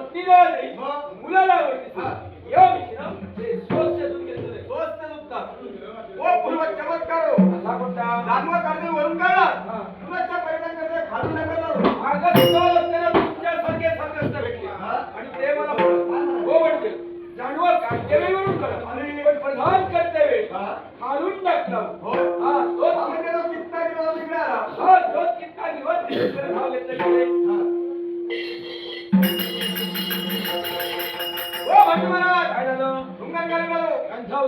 पत्नीला नाही? मुलाला आवडते. हा. या मिशीनं ते स्वच्छ दूध घेतलं स्वस्त दुखतात ओ पूर्व चमत्कार हो. असा कोणता? दानव काढणे वरून करते मागं सुद्धा असताना तुमच्यासारखे संघर्ष भेटले. हा. आणि ते मला. हो म्हणजे जाणवं काढते वरून करा पण प्रधान. खालून टाकलं. हो.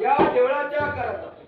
या देवळाच्या कराचा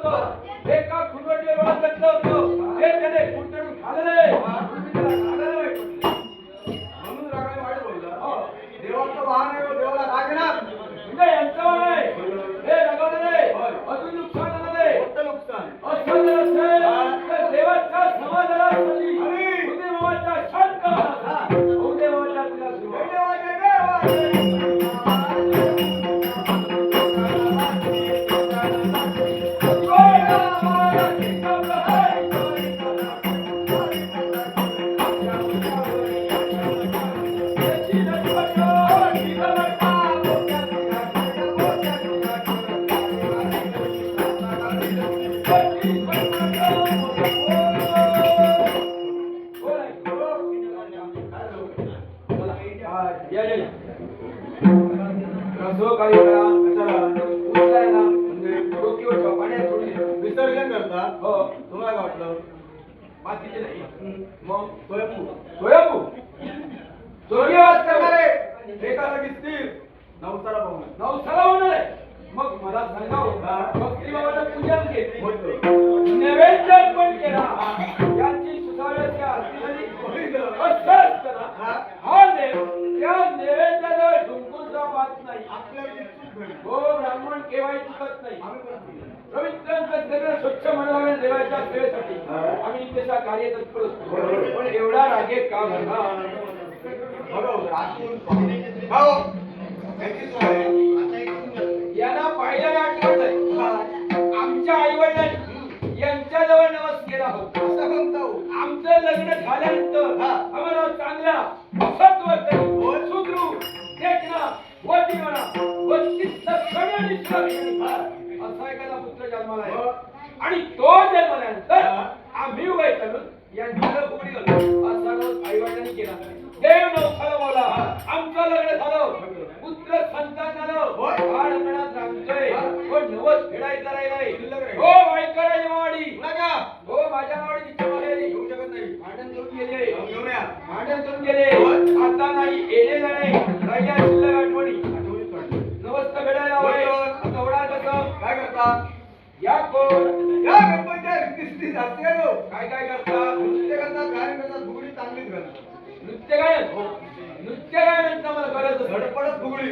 असं उठलं होतं हो तुम्हाला काय वाटलं? मातीचे नाही. मग स्वयंभू स्वयंभू सूर्यवास करणारे एकाला दिसतील. नवसाला पाहून नवसाला होणार आहे. मग मला सांगा होता हा. भक्ती बाबाचं पूजन केलं नैवेद्य अर्पण केला. त्यांची सुसाव्याची आरती झाली. हा. देव त्या नैवेद्याला नाही. आपल्या हो ब्राह्मण केव्हाही चुकत नाही. आम्ही सगळं स्वच्छ मनवावे देवाच्या सेवेसाठी आम्ही त्याचा कार्य तत्पर असतो. पण एवढा रागे का आहे. यांना पाहिल्याने आठवत आमच्या आई वडिलांनी यांच्याजवळ नवस केला होता असं म्हणता हो. आमचं लग्न झाल्यानंतर हा. आम्हाला चांगला होय. सुदृढ देखना वती म्हणा बत्तीस लक्षणे आणि एखादा पुत्र जन्माला. आहे आणि तो जन्मल्यानंतर. आम्ही उभे चालून यांच्याकडे फुगडी घालू असा आई वडिलांनी केला देव नवसाला बोला आमचं लग्न झालं पुत्र संतान झालं. बाळ अंगणात रांगतोय हा. नवस फेडायचा राहिलाय राहिली. हो वाईकराची मावाडी? हो माझ्या मावाडी तिच्या माहेरी येऊ शकत नाही भांडण करून गेले. भांडण करून गेले. आता नाही येणे जाणे राहिल्या शिल्लक आठवणी. नमस्त फेडायला हवंय या कोण? या नो? काय काय करता? नृत्य करतात गायन करतात फुगडी चांगलीच घालतात नृत्य गायन नृत्य गायनांचा मला गरज असते. धडपडत फुगडी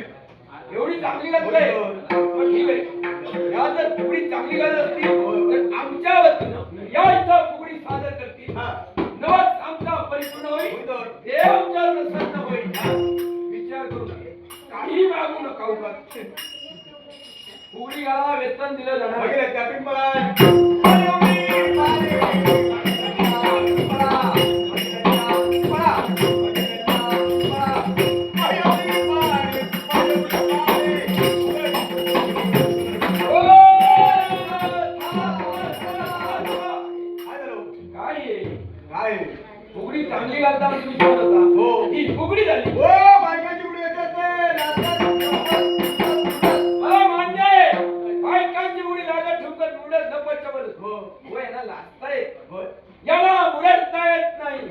एवढी चांगली घालते होय. पण ठीक आहे. या जर फुगडी चांगली असती तर आमच्या वतीनं या इथं फुगडी सादर करतील. हा. नवस आमचा परिपूर्ण होईल. देव आमच्यावर प्रसन्न होईल. विचार करू नका. काही मागू नका उगाच. फुगडी घाला वेतन दिलं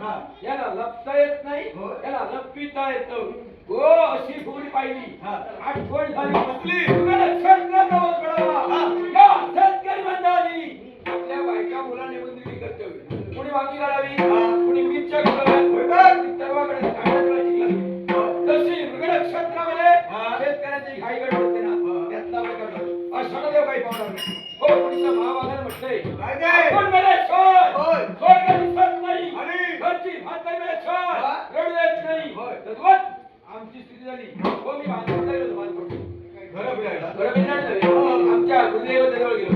हा. याला लपता येत नाही हो. याला लपिता येत हो अशी फुगडी पाहिली. आठवण झाली शेतकरी मंडळी आपल्या बायका मुलांनी बंदिली कर्तव्य कुणी काढावी हा. कुणी मिरच्या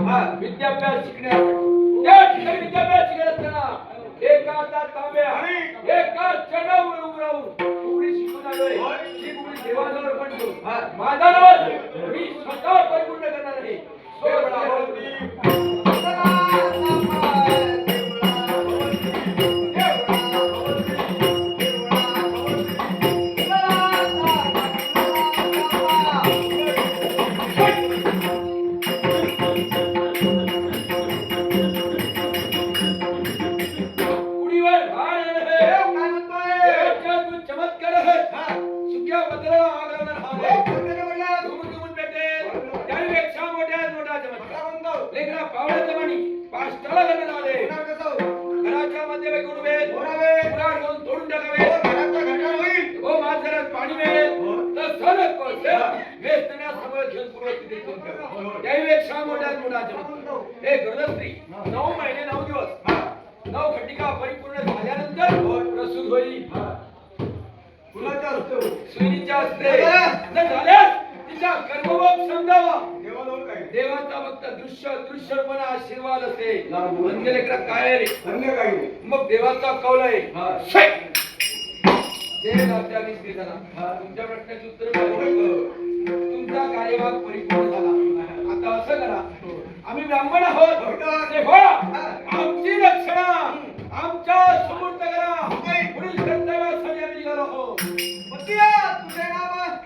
विद्याभ्यास शिकण्यासाठी त्या ठिकाणी विद्याभ्यास शिकत असताना एका हातात तांब्या आणि? एका चढावर उभं राहून फुगडी शिकून आलोय. ही देवाजवळ पण. हा. माझा नवस मी कोळसे वेचण्यासमोर घेऊन पूर्वस्थितीत घेऊन ठेवा. त्यापेक्षा मोठ्या मोठा चमत्कार हे गृहस्त्री नऊ महिने नऊ दिवस. नऊ खटिका परिपूर्ण झाल्यानंतर प्रसूत होईल. कुणाच्या असतो? सुनीच्या असते बरं. न झाल्यास तिचा कर्मभोग समजावा. देवाजवळ काय? देवाचा फक्त दृश्य दृश्यपणा आशीर्वाद असेल. म्हणजे लेकरा काय रे. अन्य नाही. मग देवाचा कौल आहे. तुमच्या प्रश्नाची उत्तर तुमचा कार्यभाग परिपूर्ण झाला. आता असं करा. आम्ही ब्राह्मण आहोत. आमची रक्षणा आमच्यासमोर करा पुढील कर्तव्यासाठी आम्ही निघालो आहोत. तुझे नाव